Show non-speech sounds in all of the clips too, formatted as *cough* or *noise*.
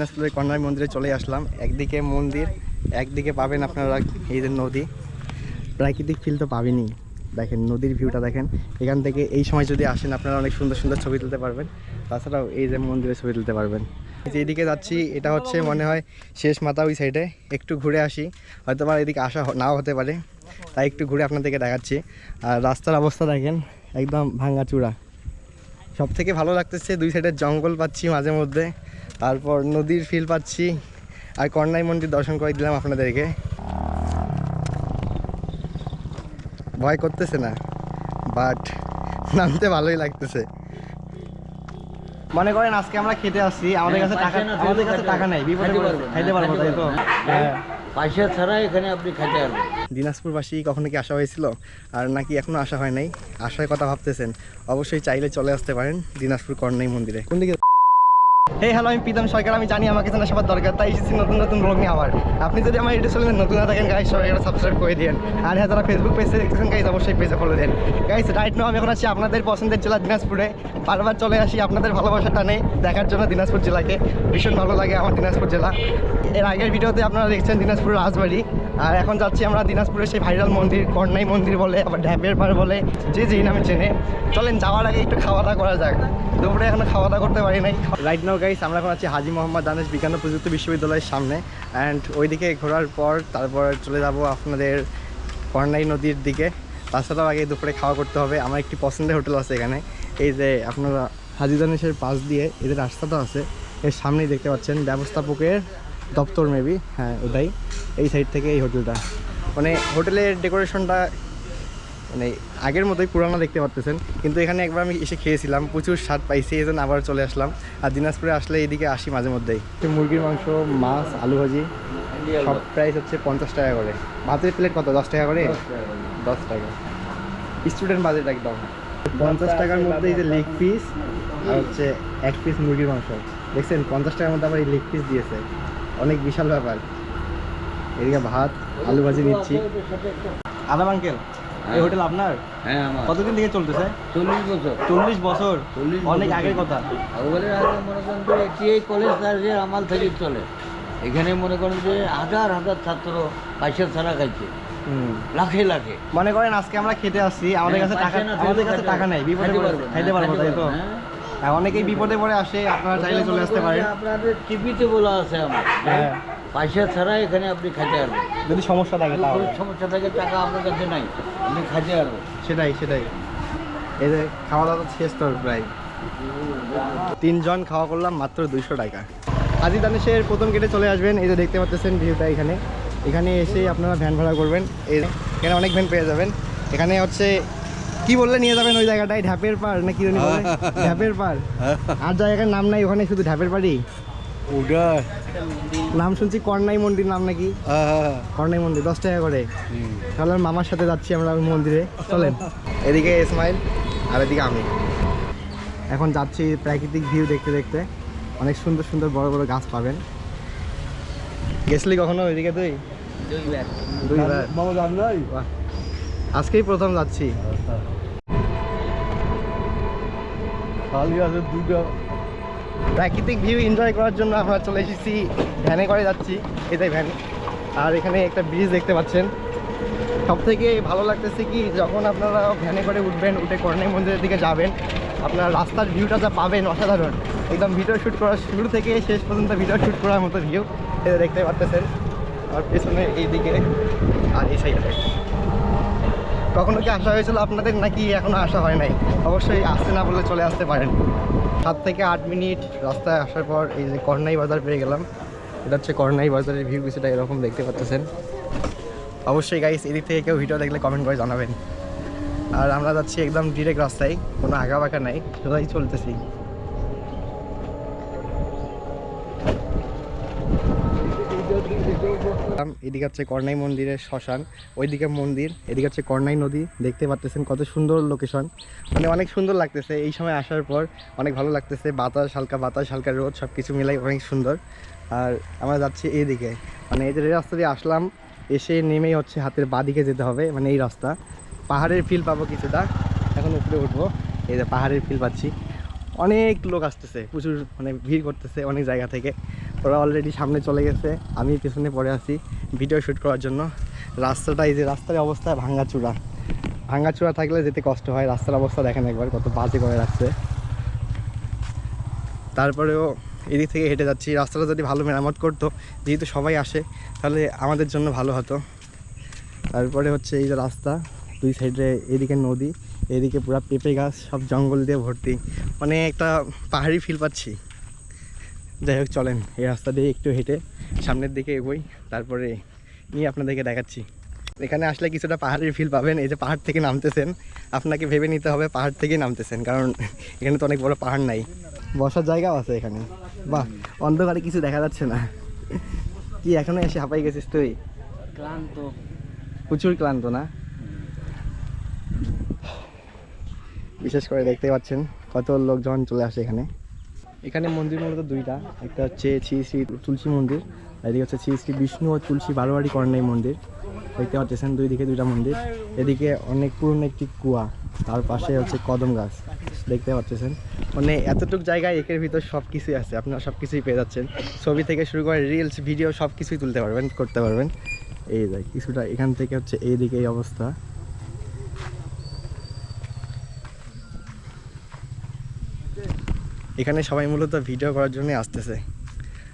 দিনাজপুরের কর্নার মন্দিরে চলে আসলাম। একদিকে মন্দির, একদিকে পাবেন আপনারা এই যে নদী। প্রাকৃতিক ফিল তো পাবেনই। দেখেন, নদীর ভিউটা দেখেন। এখান থেকে এই সময় যদি আসেন, আপনারা অনেক সুন্দর সুন্দর ছবি তুলতে পারবেন। তাছাড়াও এই যে মন্দিরে ছবি তুলতে পারবেন। যেদিকে যাচ্ছি, এটা হচ্ছে মনে হয় শেষ মাথা ওই সাইডে একটু ঘুরে আসি। হয়তো বা এদিকে আসা নাও হতে পারে। তাই একটু ঘুরে আপনাদেরকে দেখাচ্ছি। আর রাস্তার অবস্থা দেখেন, একদম ভাঙ্গাচূড়া। সব থেকে ভালো লাগতেছে দুই সাইডে জঙ্গল পাচ্ছি মাঝে মধ্যে। তারপর নদীর ফিল পাচ্ছি। আর কর্নাই মন্দির দর্শন করে দিলাম আপনাদেরকে। ভয় করতেছে না বাট নামতে ভালোই লাগতেছে। মনে করেন আজকে আমরা খেতে আসছি আমাদের কাছে টাকা আমাদের কাছে টাকা নাই বিপদে খাইতে পারব তাই তো হ্যাঁ। পয়সা ছাড়া এখানে আপনি খেতে পারবেন। দিনাজপুরবাসী কখনো কি আসা হয়েছিল? আর নাকি এখনও আসা হয় নাই? আসার কথা ভাবতেছেন। অবশ্যই চাইলে চলে আসতে পারেন দিনাজপুর কর্ণাই মন্দিরে। কোন দিকে হে হ্যালো আমি প্রীতম সরকার আমি জানি আমাকে জানা সবার দরকার, তাই এসেছি নতুন নতুন ব্লগ নিয়ে আবার। আপনি যদি আমার ইউটিউব চ্যানেলে নতুন না থাকেন গাইস সবাই এটা সাবস্ক্রাইব করে দিন আর হ্যাঁ যারা ফেসবুক পেজে দেখতেছেন গাইস অবশ্যই পেজে ফলো দেন। গাইস রাইট নাও আমি এখন আছি আপনাদের পছন্দের জেলা দিনাজপুরে। বারবার চলে আসি আপনাদের ভালোবাসা টানে দেখার জন্য দিনাজপুর জেলাকে। ভীষণ ভালো লাগে আমার দিনাজপুর জেলা। এর আগের ভিডিওতে আপনারা দেখছেন দিনাজপুর রাজবাড়ি। আর এখন যাচ্ছি আমরা দিনাজপুরের সেই ভাইরাল মন্দির কর্নাই মন্দির বলে, আবার ঢ্যাপের পাড় বলে, যে যেই নামে চেনে। চলেন, যাওয়ার আগে একটু খাওয়া দাওয়া করা যাক। দুপুরে এখনও খাওয়া দাওয়া করতে পারি নাই। রাইট নাও গাইস আমরা এখন আছি হাজি মোহাম্মদ দানেশ বিজ্ঞান প্রযুক্তি বিশ্ববিদ্যালয়ের সামনে। অ্যান্ড ওইদিকে ঘোরার পর তারপর চলে যাব আপনাদের কর্নাই নদীর দিকে। তাছাড়াও আগে দুপুরে খাওয়া করতে হবে। আমার একটি পছন্দের হোটেল আছে এখানে। এই যে আপনারা হাজি দানেশের পাশ দিয়ে এদের রাস্তাটা আছে, এর সামনেই দেখতে পাচ্ছেন ব্যবস্থাপকের দপ্তর মেবি হ্যাঁ ওটাই। এই সাইড থেকে এই হোটেলটা। মানে হোটেলের ডেকোরেশনটা মানে আগের মতোই পুরানো দেখতে পারতেছেন। কিন্তু এখানে একবার আমি এসে খেয়েছিলাম প্রচুর স্বাদ পাইছি এই জন্য আবার চলে আসলাম। আর দিনাজপুরে আসলে এইদিকে আসি মাঝে মধ্যেই। মুরগির মাংস মাছ আলু ভাজি সব প্রাইস হচ্ছে পঞ্চাশ টাকা করে। ভাতের প্লেট কত? দশ টাকা করে? দশ টাকা স্টুডেন্ট বাজেট একদম। পঞ্চাশ টাকার মধ্যে এই যে লেগ পিস আর হচ্ছে এক পিস মুরগির মাংস। দেখছেন পঞ্চাশ টাকার মধ্যে আবার এই লেগ পিস দিয়েছে। অনেক বিশাল ব্যাপার। এদিকে ভাত আলু ভাজি নিচ্ছি। আদাম আঙ্কেল এই হোটেল আপনার? হ্যাঁ আমার। কতদিন থেকে চলতেছে? চল্লিশ বছর। চল্লিশ বছর? অনেক আগের কথা। আগে মনে করেন যে এটিআই কলেজ তাদের আমাল থেকে চলে। এখানে মনে করেন যে হাজার হাজার ছাত্র পয়সা ছাড়া খাইছে। লাখে লাখে। মনে করেন আজকে আমরা খেতে আসছি আমাদের কাছে টাকা আমাদের কাছে টাকা নাই বিপদে খাইতে পারব তাই তো? হ্যাঁ। অনেকেই বিপদে পড়ে আসে আপনারা চাইলে চলে আসতে পারেন। আপনাদের টিভিতে বলা আছে আমার। হ্যাঁ। পয়সা ছাড়া এখানে আপনি খাইতে পারবেন। যদি সমস্যা থাকে তাহলে। সমস্যা থাকে টাকা আপনার কাছে নাই আপনি খাইতে পারবেন। সেটাই সেটাই। এই যে খাওয়া দাওয়া শেষ তো প্রায়। তিনজন খাওয়া করলাম মাত্র দুইশো টাকা। আজি দানেশের প্রথম গেটে চলে আসবেন। এই যে দেখতে পাচ্ছেন ভিউটা এখানে। এখানে এসে আপনারা ভ্যান ভাড়া করবেন। এখানে অনেক ভ্যান পেয়ে যাবেন। এখানে হচ্ছে কি বললে নিয়ে যাবেন ওই জায়গাটায় ঢাপের পার না কি জানি বলে? *laughs* ঢ্যাপের পার আর জায়গার নাম নাই ওখানে শুধু ঢাপের পাড়ি ওটা নাম শুনছি কর্নাই মন্দির নাম নাকি? কর্নাই মন্দির দশ টাকা করে। তাহলে আমার মামার সাথে যাচ্ছি আমরা ওই মন্দিরে। চলেন। *laughs* এদিকে ইসমাইল আর এদিকে আমি। এখন যাচ্ছি প্রাকৃতিক ভিউ দেখতে দেখতে। অনেক সুন্দর সুন্দর বড় বড় গাছ পাবেন। গেছলি কখনো ওইদিকে তুই? দুইবার। আজকেই প্রথম যাচ্ছি। প্রাকৃতিক ভিউ এনজয় করার জন্য আমরা চলে এসেছি ভ্যানে করে যাচ্ছি। এটাই ভ্যান আর এখানে একটা ব্রিজ দেখতে পাচ্ছেন। সব থেকে ভালো লাগতেছে কি, যখন আপনারা ভ্যানে করে উঠবেন, উঠে কর্ণাই মন্দিরের দিকে যাবেন, আপনারা রাস্তার ভিউটা যা পাবেন অসাধারণ। একদম ভিডিও শ্যুট করার শুরু থেকে শেষ পর্যন্ত ভিডিও শ্যুট করার মতো ভিউ এটা দেখতে পাচ্ছেন আর পেছনে এই দিকে আর এই সাইডে কখনো কি আসা হয়েছিল আপনাদের নাকি এখনও আসা হয় নাই? অবশ্যই আসতে না বলে চলে আসতে পারেন। সাত থেকে আট মিনিট রাস্তায় আসার পর এই যে কর্নাই বাজার পেয়ে গেলাম। এটা হচ্ছে কর্নাই বাজারের ভিউ কিছুটা এরকম দেখতে পাচ্ছেন। অবশ্যই গাইস এদিক থেকে কেউ ভিডিও দেখলে কমেন্ট করে জানাবেন। আর আমরা যাচ্ছি একদম ডিরেক্ট রাস্তায়, কোনো আগা বাঁকা নাই সোজাই চলতেছি। এদিকে হচ্ছে কর্নাই মন্দিরের শ্মশান, ওইদিকে মন্দির, এদিকে হচ্ছে কর্নাই নদী, দেখতে পাচ্তেছেন কত সুন্দর লোকেশন মানে অনেক সুন্দর লাগতেছে, এই সময় আসার পর অনেক ভালো লাগতেছে, বাতাস হালকা বাতাস হালকা রোদ সব কিছু মিলাই অনেক সুন্দর। আর আমরা যাচ্ছি এইদিকে মানে এই যে রাস্তা দিয়ে আসলাম, এসে নেমেই হচ্ছে হাতের বাঁদিকে যেতে হবে মানে এই রাস্তা। পাহাড়ের ফিল পাবো কিছুটা, এখন উপরে উঠবো, এই যে পাহাড়ের ফিল পাচ্ছি। অনেক লোক আসতেছে, প্রচুর মানে ভিড় করতেছে অনেক জায়গা থেকে। ওরা অলরেডি সামনে চলে গেছে। আমি পেছনে পড়ে আছি ভিডিও শ্যুট করার জন্য। রাস্তাটা এই যে রাস্তার অবস্থা, ভাঙ্গাচূড়া। ভাঙ্গাচূড়া থাকলে যেতে কষ্ট হয়, রাস্তার অবস্থা দেখেন একবার, কত বাজে করে রাখছে। তারপরেও এদিক থেকে হেঁটে যাচ্ছি। রাস্তাটা যদি ভালো মেরামত করতো, যেহেতু সবাই আসে, তাহলে আমাদের জন্য ভালো হতো। তারপরে হচ্ছে এই যে রাস্তা, দুই সাইডে এদিকে নদী, এদিকে পুরো পেঁপে গাছ, সব জঙ্গল দিয়ে ভর্তি। মানে একটা পাহাড়ি ফিল পাচ্ছি। যাই হোক চলেন এই রাস্তা দিয়ে একটু হেঁটে সামনের দিকে এগোই তারপরে নিয়ে আপনাদেরকে দেখাচ্ছি। এখানে আসলে কিছুটা পাহাড়ের ফিল পাবেন এই যে পাহাড় থেকে নামতেছেন আপনাকে ভেবে নিতে হবে পাহাড় থেকে নামতেছেন কারণ এখানে তো অনেক বড় পাহাড় নাই। বসার জায়গাও আছে এখানে। বাহ অন্ধকারে কিছু দেখা যাচ্ছে না। কি এখনও এসে হাঁপাই গেছিস তুই? ক্লান্ত। প্রচুর ক্লান্ত না? বিশেষ করে দেখতে পাচ্ছেন কত লোকজন চলে আসে এখানে। এখানে মন্দির মূলত দুইটা, একটা হচ্ছে শ্রী শ্রী তুলসী মন্দির এদিকে হচ্ছে শ্রী শ্রী বিষ্ণু ও তুলসী বারোয়ারি কর্ণাই মন্দির। দেখতে পাচ্ছেন দুই দিকে দুইটা মন্দির। এদিকে অনেক পুরনো একটি কুয়া, তার পাশে হচ্ছে কদম গাছ। দেখতে পাচ্ছেন? মানে এতটুকু জায়গায় একের ভিতর সব কিছুই আছে, আপনারা সব কিছুই পেয়ে যাচ্ছেন। ছবি থেকে শুরু করে রিলস ভিডিও সব কিছুই তুলতে পারবেন, করতে পারবেন। এই দেখ কিছুটা এখান থেকে হচ্ছে এইদিকে এই অবস্থা। এখানে সবাই মূলত ভিডিও করার জন্যই আসতেছে।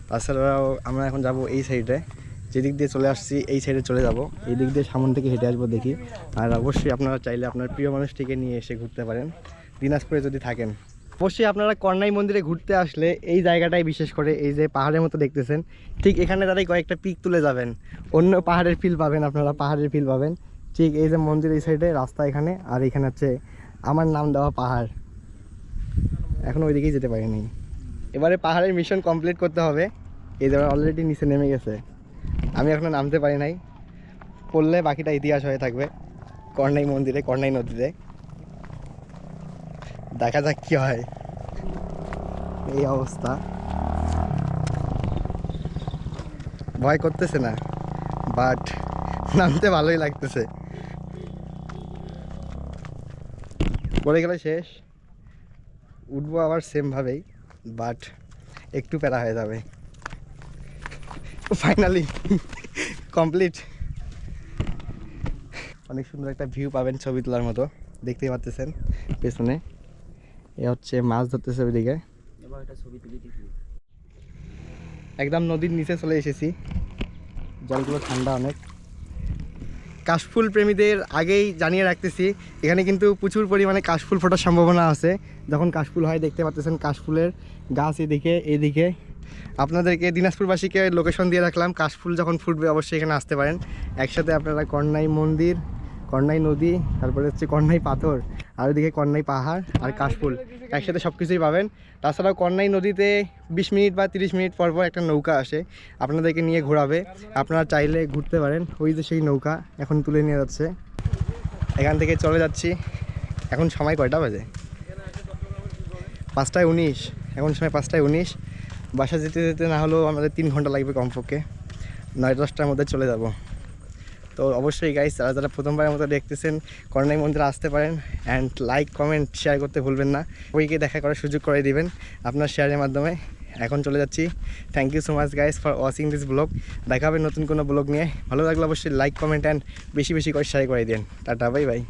তাছাড়াও আমরা এখন যাব এই সাইডে যেদিক দিয়ে চলে আসছি, এই সাইডে চলে যাব। এই দিক দিয়ে সামন থেকে হেঁটে আসব দেখি। আর অবশ্যই আপনারা চাইলে আপনার প্রিয় মানুষটিকে নিয়ে এসে ঘুরতে পারেন। দিনাজপুরে যদি থাকেন। অবশ্যই আপনারা কর্ণাই মন্দিরে ঘুরতে আসলে এই জায়গাটাই বিশেষ করে, এই যে পাহাড়ের মতো দেখতেছেন। ঠিক এখানে তারাই কয়েকটা পিক তুলে যাবেন। অন্য পাহাড়ের ফিল পাবেন আপনারা, পাহাড়ের ফিল পাবেন। ঠিক এই যে মন্দির এই সাইডে রাস্তা এখানে। আর এখানে হচ্ছে আমার নাম দেওয়া পাহাড়। এখন ওইদিকেই যেতে পারিনি। এবারে পাহাড়ের মিশন কমপ্লিট করতে হবে। এই যে অলরেডি নিচে নেমে গেছে। আমি এখনও নামতে পারি নাই। পড়লে বাকিটা ইতিহাস হয়ে থাকবে। কর্ণাই মন্দিরে, কর্ণাই নদীতে। দেখা যাক কি হয়। এই অবস্থা। ভয় করতেছে না বাট নামতে ভালোই লাগতেছে। পড়ে গেলে শেষ। উঠবো আবার সেমভাবেই বাট একটু প্যারা হয়ে যাবে। ফাইনালি কমপ্লিট অনেক সুন্দর একটা ভিউ পাবেন ছবি তোলার মতো দেখতেই পাচ্ছেন পেছনে। এ হচ্ছে মাছ ধরতেছে ওইদিকে। এবার একটা ছবি তুলি দিচ্ছি একদম নদীর নিচে চলে এসেছি। জলগুলো ঠান্ডা অনেক। কাশফুল প্রেমীদের আগেই জানিয়ে রাখতেছি, এখানে কিন্তু প্রচুর পরিমাণে কাশফুল ফোটার সম্ভাবনা আছে। যখন কাশফুল হয়, দেখতে পাচ্ছেন কাশফুলের গাছ এদিকে এদিকে। আপনাদেরকে দিনাজপুরবাসীকে লোকেশন দিয়ে রাখলাম। কাশফুল যখন ফুটবে, অবশ্যই এখানে আসতে পারেন। একসাথে আপনারা কর্ণাই মন্দির কর্ণাই নদী, তারপরে হচ্ছে কর্ণাই পাথর, আর ওদিকে কর্ণাই পাহাড় আর কাশফুল। একসাথে সব কিছুই পাবেন। তাছাড়াও কর্ণাই নদীতে বিশ মিনিট বা তিরিশ মিনিট পর পর একটা নৌকা আসে, আপনাদেরকে নিয়ে ঘোরাবে। আপনারা চাইলে ঘুরতে পারেন। ওই যে সেই নৌকা এখন তুলে নিয়ে যাচ্ছে। এখান থেকে চলে যাচ্ছি। এখন সময় কয়টা বাজে? পাঁচটায় উনিশ। এখন সময় পাঁচটায় উনিশ। বাসা যেতে যেতে না হলেও আমাদের তিন ঘণ্টা লাগবে কমপক্ষে। নয় দশটার মধ্যে চলে যাব। তো অবশ্যই গাইস যারা যারা প্রথমবারের মতো দেখতেছেন করোনাই মন্দিরে আসতে পারেন অ্যান্ড লাইক কমেন্ট শেয়ার করতে ভুলবেন না। ওইকে দেখা করার সুযোগ করে দিবেন আপনার শেয়ারের মাধ্যমে। এখন চলে যাচ্ছি। Thank you so much guys for watching this blog দেখা হবে নতুন কোনো ব্লগ নিয়ে। ভালো লাগলে অবশ্যই লাইক কমেন্ট অ্যান্ড বেশি বেশি করে শেয়ার করে দিন। Tata bye bye